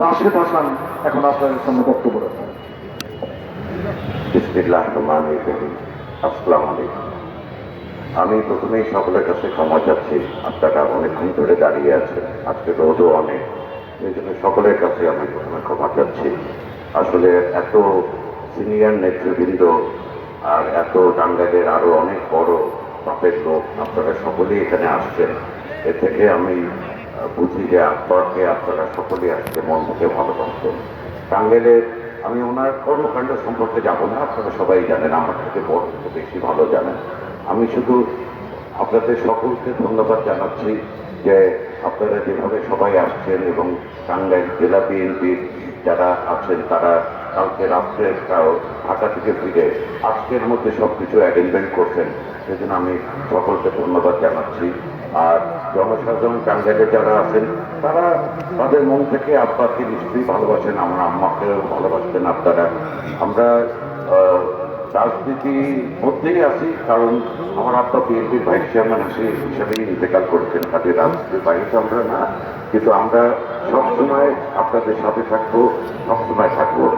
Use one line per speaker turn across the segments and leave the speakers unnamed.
এখন বক্তব্য
আমি প্রথমেই সকলের কাছে ক্ষমা চাচ্ছি। আপনারা অনেকক্ষণ ধরে দাঁড়িয়ে আছেন। আজকে রোদও অনেক। এই জন্য সকলের কাছে আমি প্রথমে ক্ষমা চাচ্ছি। আসলে এত সিনিয়র নেতৃবৃন্দ আর এত টাঙ্গাইলের আরও অনেক বড় বাপের লোক, আপনারা সকলেই এখানে আসছেন। এ থেকে আমি বুঝি যে আপনাকে আপনারা সকলেই আসছে মন মুখে ভালোবাসছেন টাঙ্গাইলের আমি ওনার কর্মকাণ্ড সম্পর্কে যাব না, আপনারা সবাই জানেন, আমার থেকে বড় বেশি ভালো জানেন। আমি শুধু আপনাদের সকলকে ধন্যবাদ জানাচ্ছি যে আপনারা যেভাবে সবাই আসছেন এবং টাঙ্গাইল জেলা বিএনপির যারা আছেন, তারা কালকে রাত্রে ঢাকা থেকে ফিরে আজকের মধ্যে সব কিছু অ্যারেঞ্জমেন্ট করছেন। সেজন্য আমি সকলকে ধন্যবাদ জানাচ্ছি। আর জনসাধারণ টাঙ্গাইলে যারা আছেন তারা তাদের মন থেকে আব্বাকে নিশ্চয়ই ভালোবাসেন আমার আম্মাকেও ভালোবাসতেন আপনারা। আমরা আহ, রাজনীতির মধ্যেই আছি কারণ আমার আব্বা বিএনপির ভাইস চেয়ারম্যান হিসেবে হিসেবেই ইন্তেকাল করছেন তাদের রাজনীতির বাইরে আমরা না কিন্তু আমরা সবসময় আপনাদের সাথে থাকব সবসময় থাকব।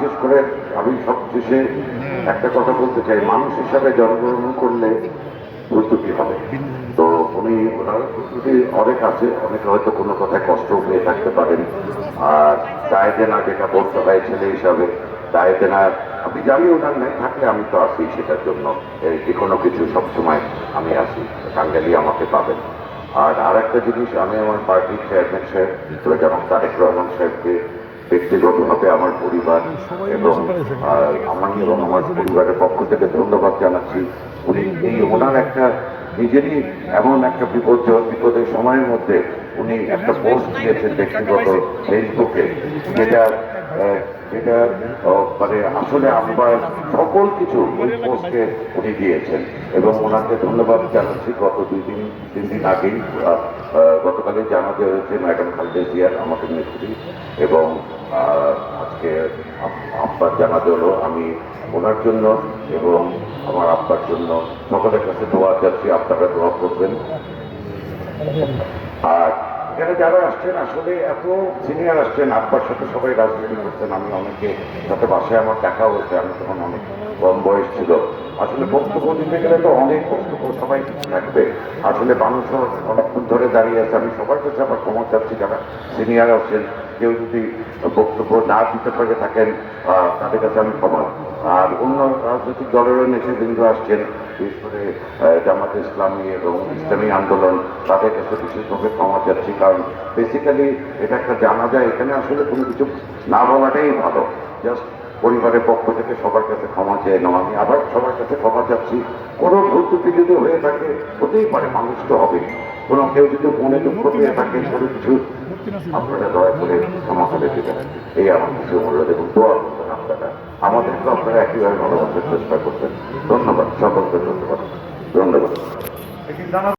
বিশেষ করে আমি সবশেষে একটা কথা বলতে চাই, মানুষ হিসাবে জন্মগ্রহণ করলে প্রস্তুতি হবে। তো উনি, ওনার প্রস্তুতি অনেক আছে, অনেকে হয়তো কোনো কথায় কষ্ট পেয়ে থাকতে পারেন। আর দায় দেনা যেটা বলতে হয় ছেলে হিসাবে দায় দেনা আমি জানি ওনার নেই, থাকলে আমি তো আসি সেটার জন্য। যে কোনো কিছু সবসময় আমি আসি টাঙ্গালি আমাকে পাবেন। আর আর একটা জিনিস, আমি আমার পার্টির চেয়ারম্যান সাহেব তারেক রহমান সাহেবকে ব্যক্তিগতভাবে আমার পরিবার এবং আমার এবং আমার পরিবারের পক্ষ থেকে ধন্যবাদ জানাচ্ছি। উনি এই ওনার একটা নিজেরই এমন একটা বিপদ বিপদের সময়ের মধ্যে উনি একটা পোস্ট দিয়েছেন ব্যক্তিগত ফেসবুকে যেটা যেটা মানে আসলে আমার সকল কিছু ওই পোস্টে উনি দিয়েছেন এবং ওনাকে ধন্যবাদ জানাচ্ছি। গত দুই দিন তিন দিন আগেই গতকালে জানাতে হয়েছে ম্যাডাম খালেদা জিয়ার আমাদের নেত্রী এবং আজকে আব্বার জানাতে হলো আমি ওনার জন্য এবং আমার আব্বার জন্য সকলের কাছে দোয়া চাচ্ছি, আপনারা দোয়া করবেন। আর এখানে যারা আসছেন, আসলে এত সিনিয়র আসছেন, আব্বার সাথে সবাই রাজনীতি করছেন, আমি অনেকে সাথে বাসায় আমার দেখা হয়েছে, আমি তখন অনেক কম বয়স ছিল। আসলে বক্তব্য দিতে গেলে তো অনেক বক্তব্য সবাই থাকবে আসলে মানুষও অনেকক্ষণ ধরে দাঁড়িয়ে আছে, আমি সবার কাছে আমার ক্ষমা চাচ্ছি, যারা সিনিয়র আছেন কেউ যদি বক্তব্য না দিতে পারে থাকেন তাদের কাছে আমি ক্ষমা। আর অন্য রাজনৈতিক দলেরও নেতৃবৃন্দ আসছেন, বিশেষ করে জামাত ইসলামী এবং ইসলামী আন্দোলন, তাদের কাছে বিশেষভাবে ক্ষমা চাচ্ছি, কারণ বেসিক্যালি এটা একটা জানা যায় এখানে আসলে কোনো কিছু না বলাটাই ভালো। জাস্ট পরিবারের পক্ষ থেকে সবার কাছে ক্ষমা চেয়ে নাও। আমি আবার সবার কাছে ক্ষমা চাচ্ছি। কোনো ভুল ত্রুটি যদি হয়ে থাকে, হতেই পারে, মানুষ তো হবে কোনো কেউ যদি মনে দুঃখ পেয়ে থাকে, কোনো কিছু আপনারা দয়া করে ক্ষমা করে দেবেন। এই আমার কিছু অনুরোধ এবং দোয়া করবেন আপনারা। আমাদেরকে আপনারা একইভাবে ভালোবাসার চেষ্টা করবেন। ধন্যবাদ। সকলকে ধন্যবাদ। ধন্যবাদ।